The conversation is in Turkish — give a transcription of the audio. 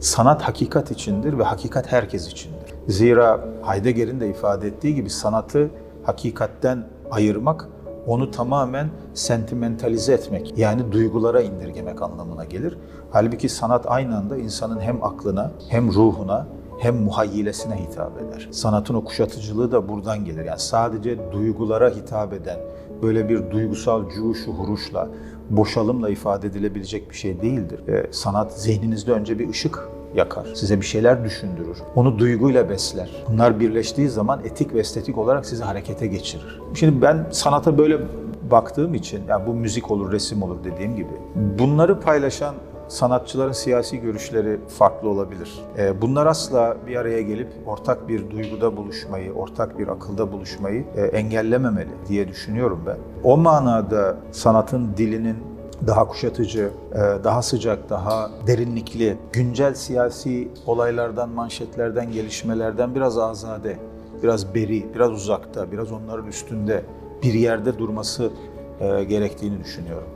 Sanat hakikat içindir ve hakikat herkes içindir. Zira Heidegger'in de ifade ettiği gibi sanatı hakikatten ayırmak, onu tamamen sentimentalize etmek, yani duygulara indirgemek anlamına gelir. Halbuki sanat aynı anda insanın hem aklına, hem ruhuna, hem muhayyilesine hitap eder. Sanatın o kuşatıcılığı da buradan gelir. Yani sadece duygulara hitap eden, böyle bir duygusal cuşu huruşla, boşalımla ifade edilebilecek bir şey değildir. Ee, sanat zihninizde önce bir ışık yakar. Size bir şeyler düşündürür. Onu duyguyla besler. Bunlar birleştiği zaman etik ve estetik olarak sizi harekete geçirir. Şimdi ben sanata böyle baktığım için, yani bu müzik olur, resim olur dediğim gibi, bunları paylaşan sanatçıların siyasi görüşleri farklı olabilir. Ee, Bunlar asla bir araya gelip ortak bir duyguda buluşmayı, ortak bir akılda buluşmayı e, engellememeli diye düşünüyorum ben. O manada sanatın dilinin daha kuşatıcı, e, daha sıcak, daha derinlikli, güncel siyasi olaylardan, manşetlerden, gelişmelerden biraz azade, biraz beri, biraz uzakta, biraz onların üstünde bir yerde durması e, gerektiğini düşünüyorum.